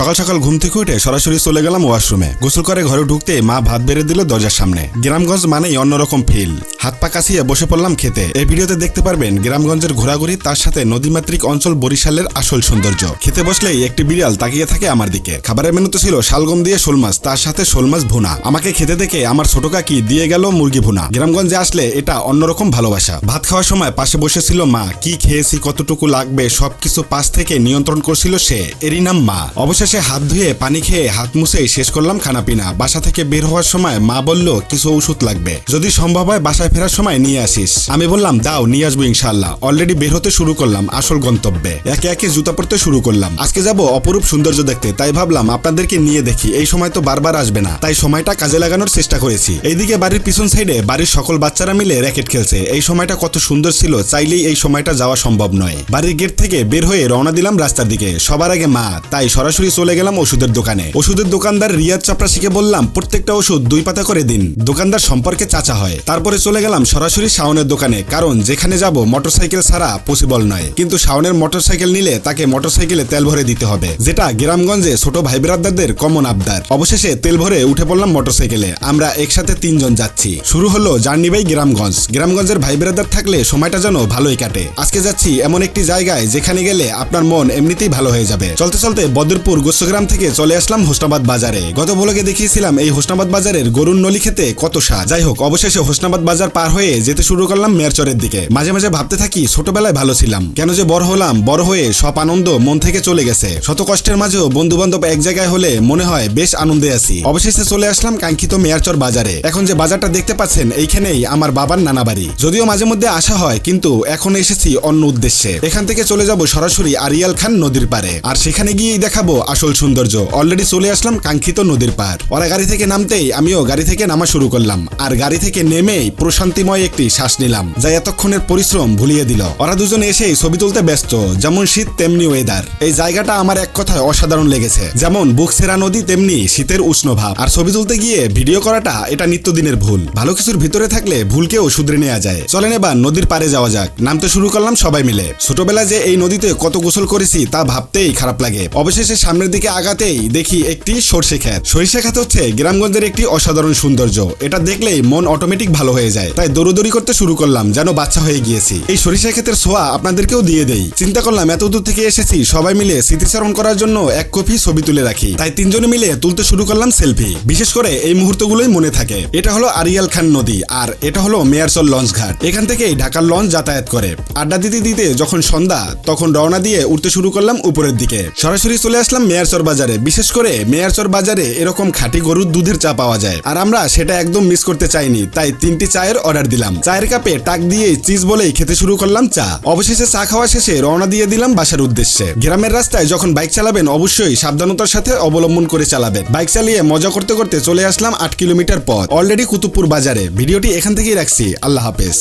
সকাল সকাল ঘুম থেকে উঠে সরাসরি চলে গেলাম ওয়াশরুমে। গোসল করে ঘরে ঢুকতে মা ভাত বেড়ে দিল দরজার সামনে। গ্রামগঞ্জ মানেই অন্যরকম ফিল হাত পা কাছিয়ে বসে পড়লাম খেতে। এই ভিডিওতে দেখতে পারবেন গ্রামগঞ্জের ঘোরাঘুরি, তার সাথে নদীমাতৃক অঞ্চল বরিশালের আসল সৌন্দর্য। খেতে বসলেই একটি বিড়াল তাকিয়ে থাকে আমার দিকে। খাবারের মেনুতে ছিল শালগম দিয়ে শোল মাছ, তার সাথে শোল মাছ ভুনা। আমাকে খেতে দেখে আমার ছোট কাকি দিয়ে গেল মুরগি ভুনা। গ্রামগঞ্জে আসলে এটা অন্যরকম ভালোবাসা। ভাত খাওয়ার সময় পাশে বসেছিল মা, কি খেয়েছি, কতটুকু লাগবে, সবকিছু পাশ থেকে নিয়ন্ত্রণ করছিল সে। এরই নাম মা। অবশেষে হাত ধুয়ে পানি খেয়ে হাত মুছেই শেষ করলাম খানাপিনা। বাসা থেকে বের হওয়ার সময় মা বলল, কিছু ওষুধ লাগবে। যদি সম্ভব হয় বাসায় ফেরার সময় নিয়ে আসিস। আমি বললাম, দাও, নিয়ে আসব ইনশাল্লাহ অলরেডি বের হতে শুরু করলাম আসল গন্তব্যে। একে একে জুতা পরতে শুরু করলাম। আজকে যাব অপরূপ সৌন্দর্য দেখতে, তাই ভাবলাম আপনাদেরকে নিয়ে দেখি। এই সময় তো বারবার আসবে না। তাই সময়টা কাজে লাগানোর চেষ্টা করেছি। এইদিকে বাড়ির পিছন সাইডে বাড়ির সকল বাচ্চারা মিলে র্যাকেট খেলছে। এই সময়টা কত সুন্দর ছিল, চাইলেই এই সময়টা যাওয়া সম্ভব নয়। বাড়ির গেট থেকে বের হয়ে রওনা দিলাম রাস্তার দিকে। সবার আগে মা, তাই সরাসরি চলে গেলাম ওষুধের দোকানে। ওষুধের দোকানদার রিয়াদ চাপরাশিকে বললাম, প্রত্যেকটা ওষুধ দুই পাতা করে দিন। দোকানদার সম্পর্কে চাচা হয়। তারপরে চলে গেলাম সরাসরি শাওনের দোকানে, কারণ যেখানে যাব মোটরসাইকেল ছাড়া পসিবল নয়। কিন্তু শাওনের মোটরসাইকেল নিলে তাকে মোটরসাইকেলে তেল ভরে দিতে হবে, যেটা গ্রামগঞ্জে ছোট ভাই ব্রাদারদের কমন আবদার। অবশেষে তেল ভরে উঠে পড়লাম মোটরসাইকেলে, আমরা একসাথে তিনজন যাচ্ছি। শুরু হলো জার্নি বাই গ্রামগঞ্জ। গ্রামগঞ্জের ভাই ব্রাদার থাকলে সময়টা যেন ভালোই কাটে। আজকে যাচ্ছি এমন একটি জায়গায়, যেখানে গেলে আপনার মন এমনিতেই ভালো হয়ে যাবে। চলতে চলতে বদরপুর গোস্বগ্রাম থেকে চলে আসলাম হোসনাবাদ বাজারে। গত ভোলকে দেখিয়েছিলাম এই হোসনাবাদ বাজারের গরুর নলি খেতে কত স্বাদ। যাই হোক, অবশেষে হোসনাবাদ বাজার পার হয়ে যেতে শুরু করলাম মেয়রচরের দিকে। মাঝে মাঝে ভাবতে থাকি, ছোটবেলায় ভালো ছিলাম। কেন যে বড় হলাম, বড় হয়ে সব আনন্দ মন থেকে চলে গেছে। শত কষ্টের মাঝেও বন্ধু বান্ধব এক জায়গায় হলে মনে হয় বেশ আনন্দে আছি। অবশেষে চলে আসলাম কাঙ্ক্ষিত মেয়ারচর বাজারে। এখন যে বাজারটা দেখতে পাচ্ছেন, এইখানেই আমার বাবার নানা বাড়ি। যদিও মাঝে মধ্যে আসা হয়, কিন্তু এখন এসেছি অন্য উদ্দেশ্যে। এখান থেকে চলে যাব সরাসরি আরিয়াল খান নদীর পারে আর সেখানে গিয়েই দেখাবো আসল সৌন্দর্য। অলরেডি চলে আসলাম কাঙ্ক্ষিত নদীর পার ওরা গাড়ি থেকে নামতেই আমিও গাড়ি থেকে নামা শুরু করলাম। আর গাড়ি থেকে নেমেই প্রশান্তিময় একটি শ্বাস নিলাম, যা এতক্ষণের পরিশ্রম ভুলিয়ে দিল। ওরা দুজন এসেই ছবি তুলতে ব্যস্ত, যেমন শীত, তেমনি ওয়েদার এই জায়গাটা আমার এক কথায় অসাধারণ লেগেছে, যেমন বুক সেরা নদী, তেমনি শীতের উষ্ণ ভাব। আর ছবি তুলতে গিয়ে ভিডিও করাটা এটা নিত্যদিনের ভুল। ভালো কিছুর ভিতরে থাকলে ভুলকেও শুধরে নেওয়া যায়। চলেন এবার নদীর পারে যাওয়া যাক। নামতে শুরু করলাম সবাই মিলে। ছোটবেলায় যে এই নদীতে কত গোসল করেছি, তা ভাবতেই খারাপ লাগে। অবশেষে সামনের দিকে আগাতেই দেখি একটি সর্ষে ক্ষেত। সরিষা ক্ষেত হচ্ছে গ্রামগঞ্জের একটি অসাধারণ সৌন্দর্য। এটা দেখলেই মন অটোমেটিক ভালো হয়ে যায়। তাই দৌড়দৌড়ি করতে শুরু করলাম, যেন বাচ্চা হয়ে গিয়েছি। এই সরিষা ক্ষেতের সোয়া আপনাদেরকেও দিয়ে দেই। চিন্তা করলাম, এত দূর থেকে এসেছি, সবাই মিলে স্মৃতিচারণ করার জন্য এক কপি ছবি তুলে রাখি। তাই তিনজনে মিলে তুলতে শুরু করলাম সেলফি। বিশেষ করে এই মুহূর্তগুলোই মনে থাকে। এটা হলো আরিয়াল খান নদী, আর এটা হলো মেয়ারসল লঞ্চ ঘাট। এখান থেকেই ঢাকার লঞ্চ যাতায়াত করে। আড্ডা দিতে দিতে যখন সন্ধ্যা, তখন রওনা দিয়ে উঠতে শুরু করলাম উপরের দিকে। সরাসরি চলে আসলাম মেয়ারচর বাজারে। বিশেষ করে মেয়ারচর বাজারে এরকম খাঁটি গরুর দুধের চা পাওয়া যায়। আর আমরা সেটা একদম মিস করতে চাইনি, তাই তিনটি চায়ের অর্ডার দিলাম। চায়ের কাপে টাক দিয়ে চিজ বলেই খেতে শুরু করলাম চা। অবশেষে চা খাওয়া শেষে রওনা দিয়ে দিলাম বাসার উদ্দেশ্যে। গ্রামের রাস্তায় যখন বাইক চালাবেন, অবশ্যই সাবধানতার সাথে অবলম্বন করে চালাবেন। বাইক চালিয়ে মজা করতে করতে চলে আসলাম আট কিলোমিটার পথ অলরেডি কুতুবপুর বাজারে। ভিডিওটি এখান থেকেই রাখছি। আল্লাহ হাফেজ।